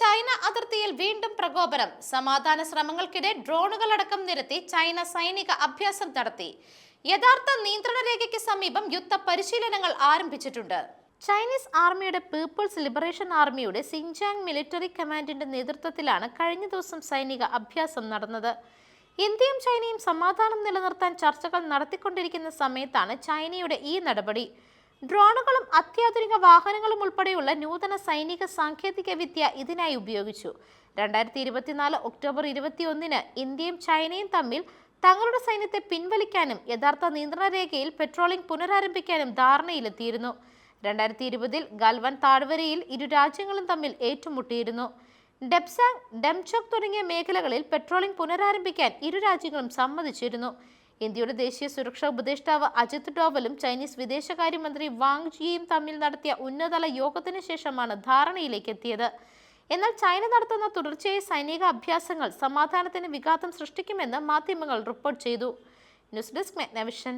China അതിർത്തിയിൽ വീണ്ടും പ്രകോപനം. സമാധാന ശ്രമങ്ങൾക്കിടെ ഡ്രോണുകളടക്കം നിരത്തി ചൈന സൈനിക അഭ്യാസം നടത്തി. യഥാർത്ഥ നിയന്ത്രണ രേഖയ്ക്ക് സമീപം യുദ്ധ പരിശീലനങ്ങൾ ആരംഭിച്ചിട്ടുണ്ട്. ചൈനീസ് ആർമിയുടെ പീപ്പിൾസ് ലിബറേഷൻ ആർമിയുടെ സിൻജാങ് മിലിറ്ററി കമാൻഡിന്റെ നേതൃത്വത്തിലാണ് കഴിഞ്ഞ ദിവസം സൈനിക അഭ്യാസം നടന്നത്. ഇന്ത്യയും ചൈനയും സമാധാനം നിലനിർത്താൻ ചർച്ചകൾ നടത്തിക്കൊണ്ടിരിക്കുന്ന സമയത്താണ് ചൈനയുടെ ഈ നടപടി. ഡ്രോണുകളും അത്യാധുനിക വാഹനങ്ങളും ഉൾപ്പെടെയുള്ള നൂതന സൈനിക സാങ്കേതിക വിദ്യ ഇതിനായി ഉപയോഗിച്ചു. രണ്ടായിരത്തി ഇരുപത്തിനാല് ഒക്ടോബർ ഇരുപത്തിയൊന്നിന് ഇന്ത്യയും ചൈനയും തമ്മിൽ തങ്ങളുടെ സൈന്യത്തെ പിൻവലിക്കാനും യഥാർത്ഥ നിയന്ത്രണ രേഖയിൽ പെട്രോളിംഗ് പുനരാരംഭിക്കാനും ധാരണയിലെത്തിയിരുന്നു. രണ്ടായിരത്തി ഇരുപതിൽ ഗൽവൻ താഴ്വരയിൽ ഇരു രാജ്യങ്ങളും തമ്മിൽ ഏറ്റുമുട്ടിയിരുന്നു. ഡെപ്സാങ് ഡെംചോക് തുടങ്ങിയ മേഖലകളിൽ പെട്രോളിംഗ് പുനരാരംഭിക്കാൻ ഇരു രാജ്യങ്ങളും സമ്മതിച്ചിരുന്നു. ഇന്ത്യയുടെ ദേശീയ സുരക്ഷാ ഉപദേഷ്ടാവ് അജിത് ഡോവലും ചൈനീസ് വിദേശകാര്യമന്ത്രി വാങ് ജിയും തമ്മിൽ നടത്തിയ ഉന്നതതല യോഗത്തിന് ശേഷമാണ് ധാരണയിലേക്ക് എത്തിയത്. എന്നാൽ ചൈന നടത്തുന്ന തുടർച്ചയായ സൈനിക അഭ്യാസങ്ങൾ സമാധാനത്തിന് വിഘാതം സൃഷ്ടിക്കുമെന്ന് മാധ്യമങ്ങൾ റിപ്പോർട്ട് ചെയ്തു. News desk മെഗ്നവിഷൻ.